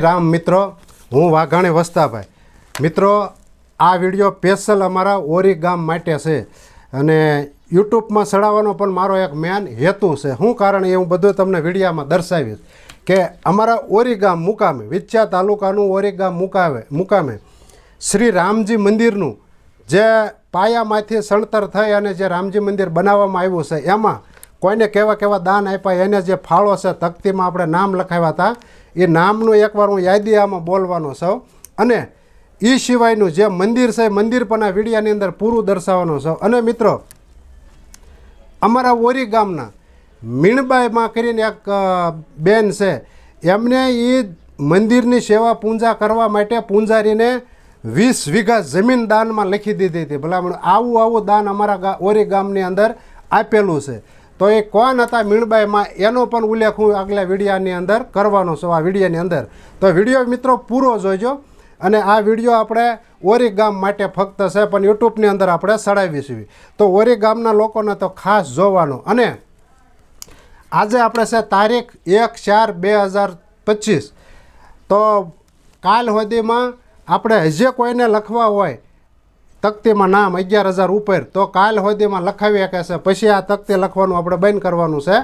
રામ મિત્રો, હું વાઘાણી વસ્તાભાઈ. મિત્રો, આ વીડિયો સ્પેશિયલ અમારા ઓરી ગામ માટે છે અને યુટ્યુબમાં ચડાવવાનો પણ મારો એક મેન હેતુ છે. શું કારણ એ હું બધું તમને વિડીયામાં દર્શાવીશ કે અમારા ઓરી ગામ મુકામે, વિચ્છા તાલુકાનું ઓરી ગામ મુકાવે, મુકામે શ્રી રામજી મંદિરનું જે પાયામાંથી સણતર થઈ અને જે રામજી મંદિર બનાવવામાં આવ્યું છે, એમાં કોઈને કેવા કેવા દાન આપ્યા, એને જે ફાળો છે, તકતીમાં આપણે નામ લખાવ્યા હતા. એ નામનું એકવાર હું યાદી આમાં બોલવાનો છું. અને એ સિવાયનું જે મંદિર છે, મંદિર પણ આ વિડીયાની અંદર પૂરું દર્શાવવાનો છું. અને મિત્રો, અમારા ઓરી ગામના મીણબાઈમાં કરીને એક બેન છે, એમને એ મંદિરની સેવા પૂજા કરવા માટે પૂંજારીને વીસ વીઘા જમીન દાનમાં લખી દીધી હતી. ભલામણ આવું આવું દાન અમારા ઓરી ગામની અંદર આપેલું છે. તો એ કોણ હતા મીણબાઈમાં? એનો પણ ઉલ્લેખ હું આગલા વિડીયાની અંદર કરવાનો છું, આ વિડીયાની અંદર. તો વીડિયો મિત્રો પૂરો જોઈજો અને આ વીડિયો આપણે ઓરી ગામ માટે ફક્ત છે, પણ યુટ્યુબની અંદર આપણે ચડાવીશું તો ઓરી ગામના લોકોને તો ખાસ જોવાનો. અને આજે આપણે છે તારીખ એક ચાર બે હજાર પચીસ. તો કાલ સુધીમાં આપણે હજે કોઈને લખવા હોય તકતીમાં નામ અગિયાર હજાર ઉપર. તો કાલ હોદીમાં લખાવી શકે છે. પછી આ તકતી લખવાનું આપણે બંધ કરવાનું છે.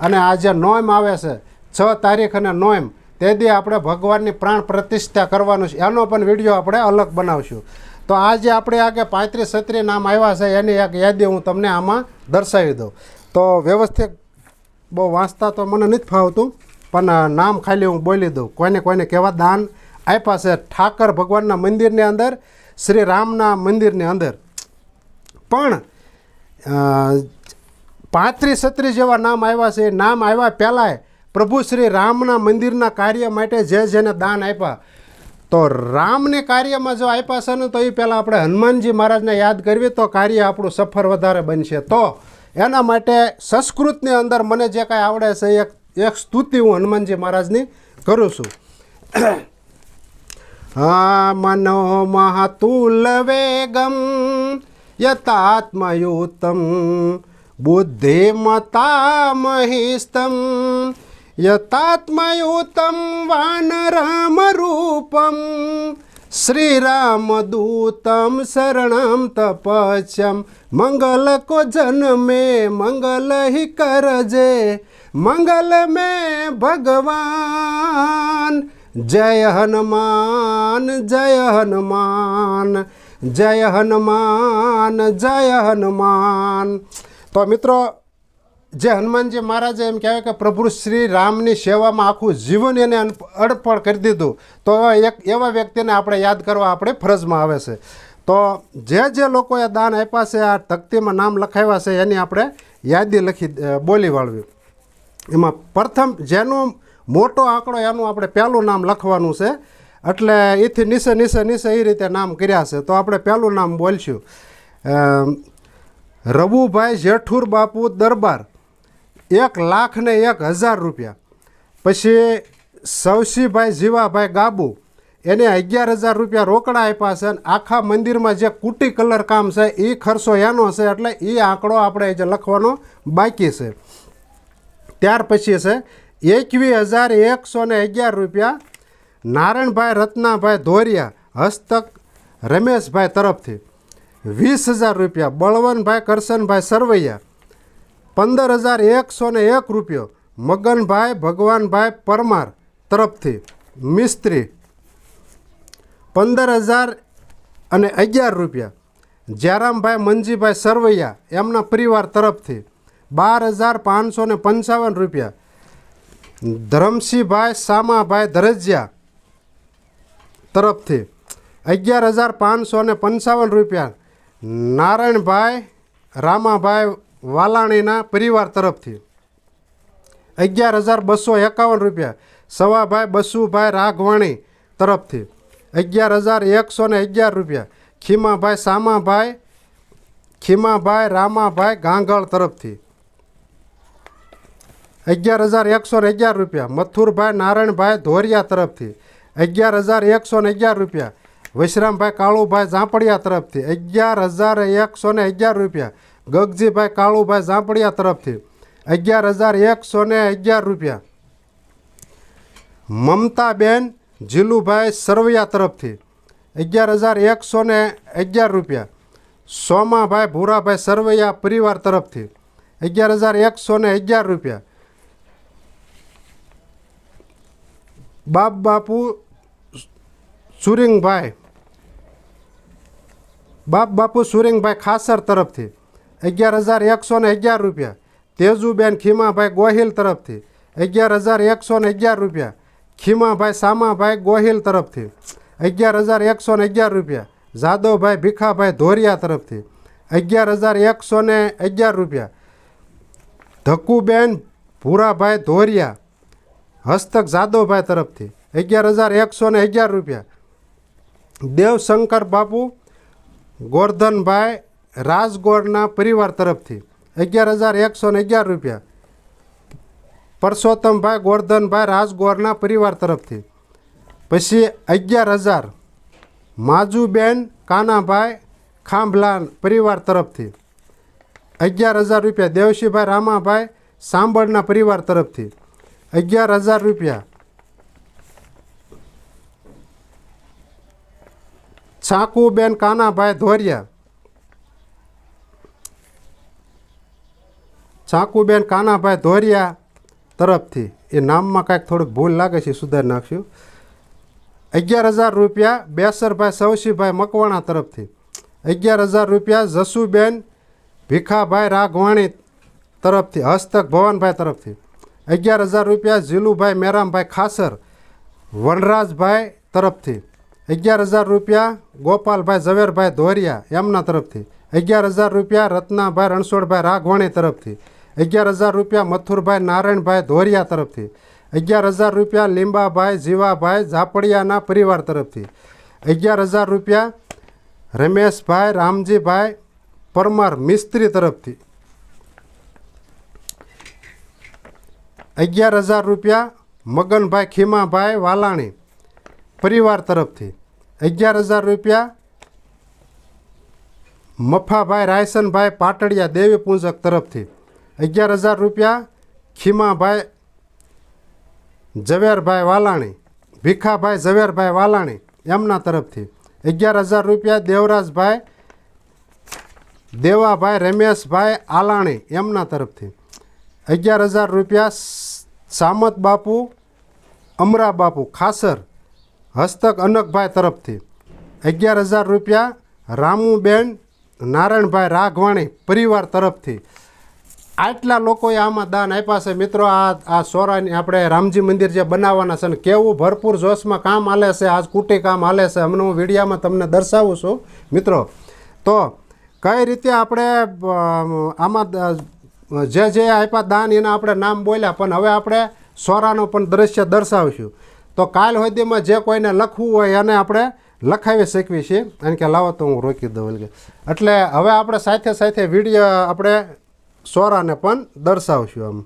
અને આ જે નોમ આવે છે. છ તારીખ અને નોમ. તે દી આપણે ભગવાનની પ્રાણ પ્રતિષ્ઠા કરવાનું છે. એનો પણ વીડિયો આપણે અલગ બનાવશું. તો આ જે આપણે આગળ પાંત્રીસ છત્રી નામ આવ્યા છે. એની એક યાદી હું તમને આમાં દર્શાવી દઉં. તો વ્યવસ્થિત બહુ વાંચતા તો મને નથી ફાવતું, પણ નામ ખાલી હું બોલી દઉં. કોઈને કોઈને કેવા દાન આપ્યા છે. ઠાકર ભગવાનના મંદિરની અંદર શ્રી રામના મંદિરની અંદર. પણ પાંત્રીસ છત્રીસ જેવા નામ આવ્યા છે. એ નામ આવ્યા પહેલાંય પ્રભુ શ્રી રામના મંદિરના કાર્ય માટે જે જેને દાન આપ્યા. તો રામને કાર્યમાં જો આપ્યા છે ને, તો એ પહેલાં આપણે હનુમાનજી મહારાજને યાદ કરવી, તો કાર્ય આપણું સફર વધારે બનશે. તો એના માટે સંસ્કૃતની અંદર મને જે કાંઈ આવડે છે, એક એક સ્તુતિ હું હનુમાનજી મહારાજની કરું છું. હા મનો મહાતુલ વેગમ યતાત્મયુતમ બુદ્ધિમતામહિસ્તમ યતાત્મયુતમ વાનરામરૂપમ શ્રીરામદૂતમ શરણમ તપસ્યમ મંગલ કો જન્મે મંગલ હિ કરજે મંગલ મે ભગવાન જય હનુમાન જય હનુમાન જય હનુમાન જય હનુમાન. તો મિત્રો, જે હનુમાનજી મહારાજે એમ કહેવાય કે પ્રભુ શ્રી રામની સેવામાં આખું જીવન એને અડપણ કરી દીધું. તો એક એવા વ્યક્તિને આપણે યાદ કરવા આપણે ફરજમાં આવે છે. તો જે જે લોકોએ દાન આપ્યા છે, આ તકતીમાં નામ લખાવ્યા છે, એની આપણે યાદી લખી બોલી વાળવી. એમાં પ્રથમ જેનો મોટો આંકડો એનું આપણે પહેલું નામ લખવાનું છે. એટલે એથી નીચે નીચે નીચે એ રીતે નામ કર્યા છે. તો આપણે પહેલું નામ બોલશું. રવુભાઈ જેઠુર બાપુ દરબાર, એક લાખ ને એક હજાર રૂપિયા. પછી સવસીભાઈ જીવાભાઈ ગાબુ, એને અગિયાર હજાર રૂપિયા રોકડા આપ્યા છે અને આખા મંદિરમાં જે કુટી કલર કામ છે, એ ખર્ચો એનો છે, એટલે એ આંકડો આપણે જે લખવાનો બાકી છે. ત્યાર પછી છે એકવીસ હજાર એકસો ને અગિયાર રૂપિયા નારાયણભાઈ રત્નાભાઈ ધોરિયા, હસ્તક રમેશભાઈ તરફથી. વીસ હજાર રૂપિયા. બળવંતભાઈ, કરશનભાઈ સરવૈયા. પંદર હજાર એકસો ને એક રૂપિયો. મગનભાઈ, ભગવાનભાઈ પરમાર તરફથી. મિસ્ત્રી. પંદર હજાર અને અગિયાર રૂપિયા. જયરામભાઈ, મંજીભાઈ સરવૈયા, એમના પરિવાર તરફથી. બાર હજાર પાંચસો ને પંચાવન રૂપિયા. ધરમસિંહભાઈ, સામાભાઈ ધરજિયા તરફથી અગિયાર હજાર પાંચસો ને પંચાવન રૂપિયા નારાયણભાઈ રામાભાઈ વાલાણીના પરિવાર તરફથી અગિયાર હજાર બસો એકાવન રૂપિયા સવાભાઈ બસુભાઈ રાઘવાણી તરફથી અગિયાર હજાર એકસો ને અગિયાર રૂપિયા ખીમાભાઈ, સામાભાઈ ખીમાભાઈ, રામાભાઈ ગાંગળ તરફથી અગિયાર હજાર એકસો ને અગિયાર રૂપિયા. મથુરભાઈ, નારાયણભાઈ, ધોરિયા તરફથી અગિયાર હજાર એકસો ને અગિયાર રૂપિયા. વિશ્રામભાઈ, કાળુભાઈ, ઝાંપડિયા તરફથી અગિયાર હજાર એકસો ને અગિયાર રૂપિયા. ગગજીભાઈ, કાળુભાઈ, ઝાંપડિયા તરફથી અગિયાર હજાર એકસો ને અગિયાર રૂપિયા. મમતાબેન, જીલુભાઈ, સરવૈયા તરફથી અગિયાર હજાર એકસો ને અગિયાર રૂપિયા. સોમાભાઈ, ભૂરાભાઈ, સરવૈયા પરિવાર તરફથી અગિયાર હજાર એકસો ને અગિયાર રૂપિયા. બાપ બાપુ સુરિંગભાઈ, બાપ બાપુ સુરિંગભાઈ ખાસર તરફથી અગિયાર હજાર એકસો ને અગિયાર રૂપિયા, તેજુબેન ખીમાભાઈ ગોહિલ તરફથી અગિયાર હજાર એકસો ને અગિયાર રૂપિયા, ખીમાભાઈ સામાભાઈ ગોહિલ તરફથી અગિયાર હજાર એકસો ને અગિયાર રૂપિયા, જાદવભાઈ ભીખાભાઈ ધોરિયા તરફથી અગિયાર હજાર એકસો ને અગિયાર રૂપિયા, ધક્કુબેન ભૂરાભાઈ ધોરિયા હસ્તક જાદવભાઈ તરફથી અગિયાર હજાર એકસો ને અગિયાર રૂપિયા. દેવશંકર બાપુ, ગોરધનભાઈ, રાજગોરના પરિવાર તરફથી અગિયાર હજાર એકસો ને અગિયાર રૂપિયા. પરસોત્તમભાઈ, ગોરધનભાઈ, રાજગોરના પરિવાર તરફથી. પછી અગિયાર હજાર માજુબેન, કાનાભાઈ, ખાંભલાન પરિવાર તરફથી. અગિયાર હજાર રૂપિયા દેવશીભાઈ રામાભાઈ, સાંભળના પરિવાર તરફથી. અગિયાર હજાર રૂપિયા. છાકુબેન કાનાભાઈ ધોરિયા. છાકુબેન કાનાભાઈ ધોરિયા તરફથી. એ નામમાં કાંઈક થોડીક ભૂલ લાગે છે, સુધારી નાખ્યું અગિયાર હજાર રૂપિયા બેસરભાઈ સવસીભાઈ મકવાણા તરફથી. અગિયાર હજાર રૂપિયા જસુબેન ભીખાભાઈ રાઘવાણી તરફથી, હસ્તક ભવનભાઈ તરફથી. અગિયાર હજાર રૂપિયા ઝીલુભાઈ મેરામભાઈ ખાસર વનરાજભાઈ તરફથી. અગિયાર હજાર રૂપિયા ગોપાલભાઈ ઝવેરભાઈ ધોરિયા એમના તરફથી. અગિયાર હજાર રૂપિયા રત્નાભાઈ રણછોડભાઈ રાઘવાણી તરફથી. અગિયાર હજાર રૂપિયા મથુરભાઈ નારાયણભાઈ ધોરિયા તરફથી. અગિયાર હજાર રૂપિયા લીંબાભાઈ જીવાભાઈ ઝાપડિયાના પરિવાર તરફથી. અગિયાર હજાર રૂપિયા રમેશભાઈ રામજીભાઈ પરમાર મિસ્ત્રી તરફથી. અગિયાર હજાર રૂપિયા મગનભાઈ ખીમાભાઈ વાલાણી પરિવાર તરફથી. અગિયાર હજાર રૂપિયા મફાભાઈ રાયસનભાઈ પાટડિયા દેવી પૂજક તરફથી. અગિયાર હજાર રૂપિયા ખીમાભાઈ ઝવેરભાઈ વાલાણી, ભીખાભાઈ ઝવેરભાઈ વાલાણી એમના તરફથી. અગિયાર હજાર રૂપિયા દેવરાજભાઈ, દેવાભાઈ રમેશભાઈ આલાણી એમના તરફથી. અગિયાર હજાર રૂપિયા સામત બાપુ, અમરા બાપુ ખાસર, હસ્તક અનકભાઈ તરફથી અગિયાર હજાર રૂપિયા, રામુબેન, નારાયણભાઈ રાઘવાણી પરિવાર તરફથી. આટલા લોકોએ આમાં દાન આપ્યા છે. મિત્રો, આ આ સોરાની આપણે રામજી મંદિર જે બનાવવાના છે ને કેવું ભરપૂર જોશમાં કામ હાલે છે, આજ કુટી કામ હાલે છે. હમણાં હું વિડીયામાં તમને દર્શાવું છું. મિત્રો, તો કઈ રીતે આપણે આમાં જે જે આપ્યા દાન, એના આપણે નામ બોલ્યા, પણ હવે આપણે સોરાનો પણ દ્રશ્ય દર્શાવીશું. તો કાલ હોદીમાં જે કોઈને લખવું હોય એને આપણે લખાવી શકીએ છીએ અને કે લાવો તો હું રોકી દઉં એટલે હવે આપણે સાથે સાથે વીડિયો આપણે સોરાને પણ દર્શાવશું આમ.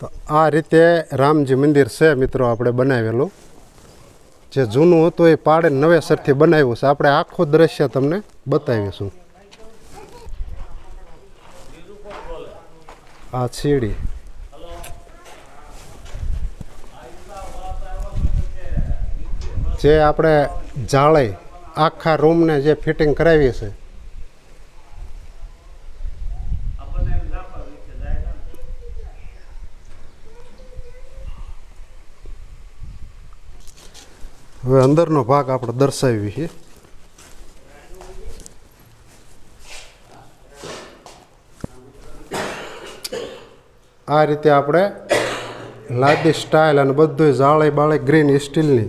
તો આ રીતે રામજી મંદિર છે મિત્રો, આપણે બનાવેલું. જે જૂનું હતું એ પાડે નવેસરથી બનાવ્યું છે. આપણે આખું દ્રશ્ય તમને બતાવીશું. આ સીડી. જે આપણે જાળે આખા રૂમને જે ફિટિંગ કરાવી છે હવે અંદરનો ભાગ આપણે દર્શાવી છે આ રીતે આપણે લાદી સ્ટાઇલ અને બધું જાળે બાળે ગ્રીન સ્ટીલની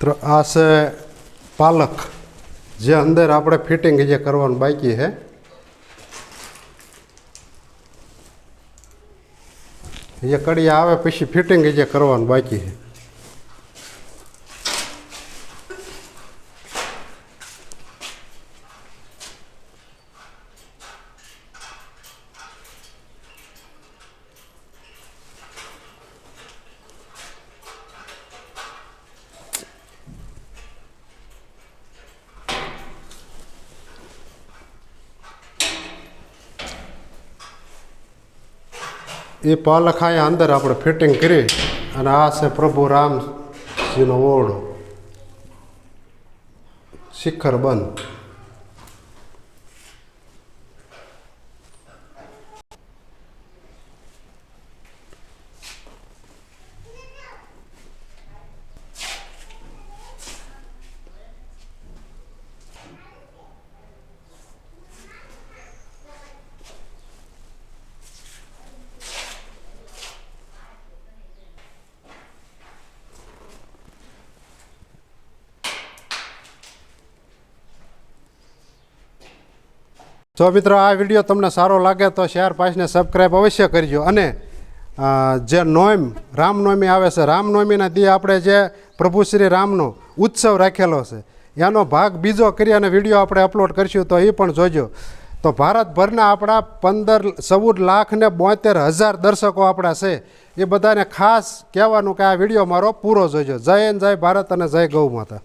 તો આ છે પાલક, જે અંદર આપણે ફિટિંગ જે કરવાનું બાકી છે. જે કડી આવે પછી ફિટિંગ જે કરવાનું બાકી છે. એ પાલખ અહીંયા અંદર આપણે ફિટિંગ કરી અને આ છે પ્રભુ રામજીનો ઓરડો. શિખર બંધ. જો મિત્રો આ વીડિયો તમને સારો લાગે તો શેર પાસને સબસ્ક્રાઈબ અવશ્ય કરજો. અને જે નોમ રામનવમી આવે છે રામનવમીના દી આપણે જે પ્રભુ શ્રી રામનો ઉત્સવ રાખેલો છે, એનો ભાગ બીજો કરી અને વીડિયો આપણે અપલોડ કરીશું તો એ પણ જોજો. તો ભારતભરના આપણા પંદર, ચૌદ લાખ ને બોતેર હજાર દર્શકો આપણા છે. એ બધાને ખાસ કહેવાનું કે આ વીડિયો મારો પૂરો જોજો. જય જય ભારત અને જય ગૌ માતા.